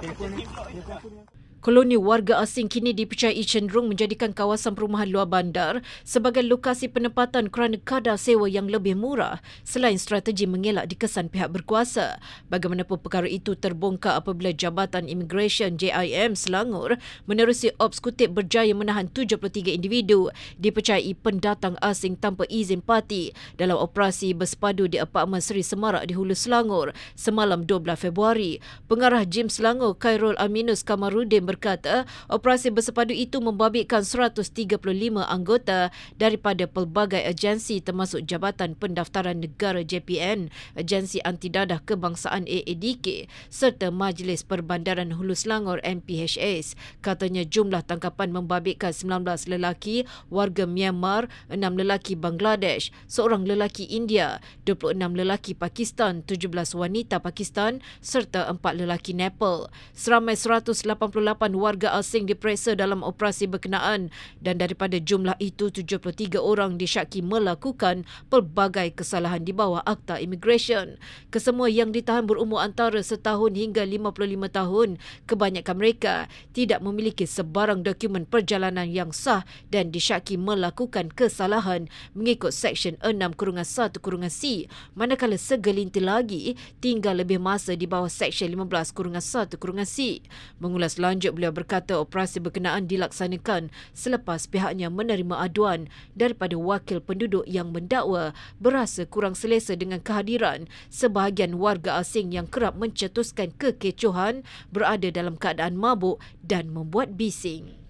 别哭别哭别哭 Koloni warga asing kini dipercayai cenderung menjadikan kawasan perumahan luar bandar sebagai lokasi penempatan kerana kadar sewa yang lebih murah selain strategi mengelak dikesan pihak berkuasa. Bagaimanapun perkara itu terbongkar apabila Jabatan Immigration JIM Selangor menerusi ops kutip berjaya menahan 73 individu dipercayai pendatang asing tanpa izin parti dalam operasi bersepadu di apartmen Seri Semarak di Hulu Selangor semalam 12 Februari. Pengarah Jim Selangor Khairul Aminus Kamarudin berkata operasi bersepadu itu membabitkan 135 anggota daripada pelbagai agensi termasuk Jabatan Pendaftaran Negara JPN, Agensi Anti Dadah Kebangsaan AADK serta Majlis Perbandaran Hulu Selangor MPHS. Katanya jumlah tangkapan membabitkan 19 lelaki warga Myanmar, 6 lelaki Bangladesh, seorang lelaki India, 26 lelaki Pakistan, 17 wanita Pakistan serta 4 lelaki Nepal. Seramai 188 warga asing diperiksa dalam operasi berkenaan dan daripada jumlah itu 73 orang disyaki melakukan pelbagai kesalahan di bawah Akta Immigration. Kesemua yang ditahan berumur antara setahun hingga 55 tahun. Kebanyakan mereka tidak memiliki sebarang dokumen perjalanan yang sah dan disyaki melakukan kesalahan mengikut Seksyen 6 kurungan 1 kurungan C manakala segelintir lagi tinggal lebih masa di bawah Seksyen 15 kurungan 1 kurungan C. Mengulas lanjut beliau berkata operasi berkenaan dilaksanakan selepas pihaknya menerima aduan daripada wakil penduduk yang mendakwa berasa kurang selesa dengan kehadiran sebahagian warga asing yang kerap mencetuskan kekecohan berada dalam keadaan mabuk dan membuat bising.